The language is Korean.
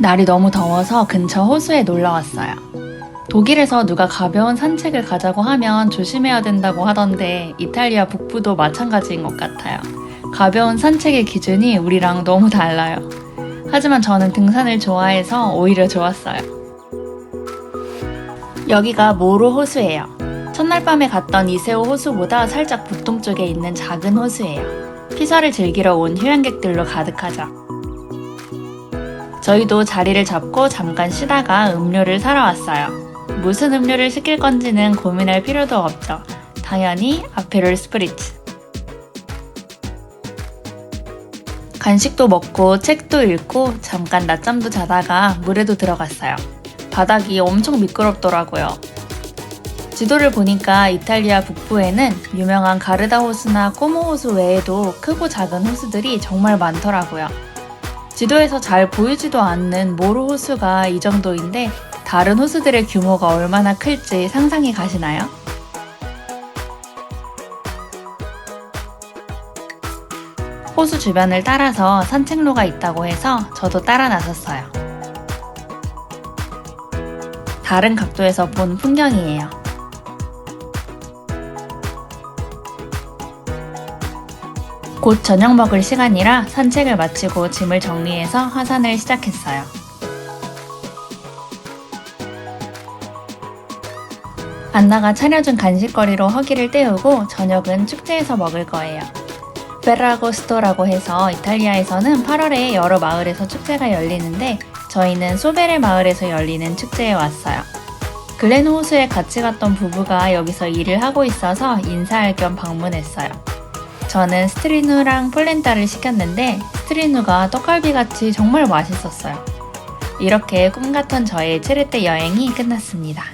날이 너무 더워서 근처 호수에 놀러 왔어요. 독일에서 누가 가벼운 산책을 가자고 하면 조심해야 된다고 하던데 이탈리아 북부도 마찬가지인 것 같아요. 가벼운 산책의 기준이 우리랑 너무 달라요. 하지만 저는 등산을 좋아해서 오히려 좋았어요. 여기가 모로 호수예요. 첫날 밤에 갔던 이세오 호수보다 살짝 북동쪽에 있는 작은 호수예요. 피서를 즐기러 온 휴양객들로 가득하죠. 저희도 자리를 잡고 잠깐 쉬다가 음료를 사러 왔어요. 무슨 음료를 시킬 건지는 고민할 필요도 없죠. 당연히 아페롤 스프리츠. 간식도 먹고 책도 읽고 잠깐 낮잠도 자다가 물에도 들어갔어요. 바닥이 엄청 미끄럽더라고요. 지도를 보니까 이탈리아 북부에는 유명한 가르다 호수나 꼬모 호수 외에도 크고 작은 호수들이 정말 많더라고요. 지도에서 잘 보이지도 않는 모로 호수가 이 정도인데 다른 호수들의 규모가 얼마나 클지 상상이 가시나요? 호수 주변을 따라서 산책로가 있다고 해서 저도 따라 나섰어요. 다른 각도에서 본 풍경이에요. 곧 저녁 먹을 시간이라 산책을 마치고 짐을 정리해서 하산을 시작했어요. 안나가 차려준 간식거리로 허기를 때우고 저녁은 축제에서 먹을 거예요. 페라고스토라고 해서 이탈리아에서는 8월에 여러 마을에서 축제가 열리는데 저희는 소베레 마을에서 열리는 축제에 왔어요. 글렌 호수에 같이 갔던 부부가 여기서 일을 하고 있어서 인사할 겸 방문했어요. 저는 스트리누랑 폴렌타를 시켰는데 스트리누가 떡갈비같이 정말 맛있었어요. 이렇게 꿈 같던 저의 체르테 여행이 끝났습니다.